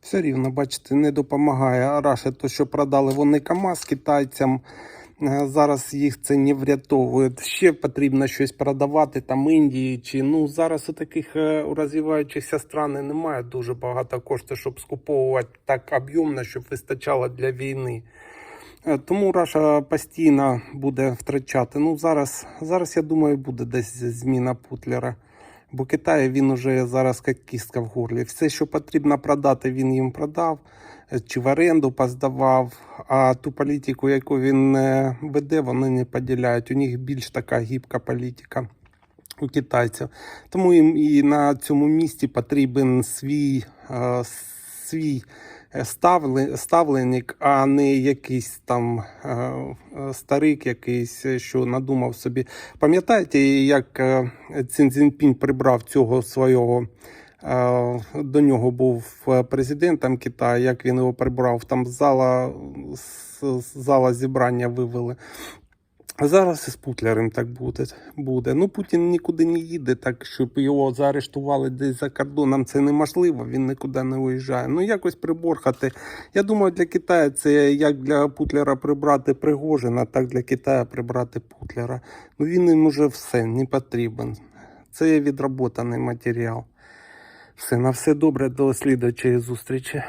Все рівно, бачите, не допомагає. А Раша, то, що продали вони КАМАЗ китайцям, е, зараз їх це не врятовує. Ще потрібно щось продавати там Індії чи ну зараз у таких е, у розвиваючихся стран немає дуже багато коштів, щоб скуповувати так об'ємно, щоб вистачало для війни. Е, Тому Раша постійно буде втрачати. Ну зараз, зараз я думаю, буде десь зміна Путлера. Бо Китай він уже зараз як кістка в горлі. Все, що потрібно продати, він їм продав, е, чи в оренду поздавав. А ту політику, яку він е, веде, вони не поділяють. У них більш така гібка політика у китайців. Тому їм і на цьому місці потрібен свій, е, свій е, ставле- ставленник, а не якийсь там е, е, старик, якийсь, що надумав собі. Пам'ятаєте, як Цзіньпінь прибрав цього свого. До нього був президентом Китаю, як він його прибрав, там зала, зала зібрання вивели. А зараз із Путлером так буде. буде. Ну, Путін нікуди не їде, так щоб його заарештували десь за кордоном. Це неможливо, він нікуди не виїжджає. Ну, якось приборхати. Я думаю, для Китаю це як для Путлера прибрати Пригожина, так для Китаю прибрати Путлера. Ну він їм уже все не потрібен. Це відработаний матеріал. Все, на все добре, до слідчої зустрічі.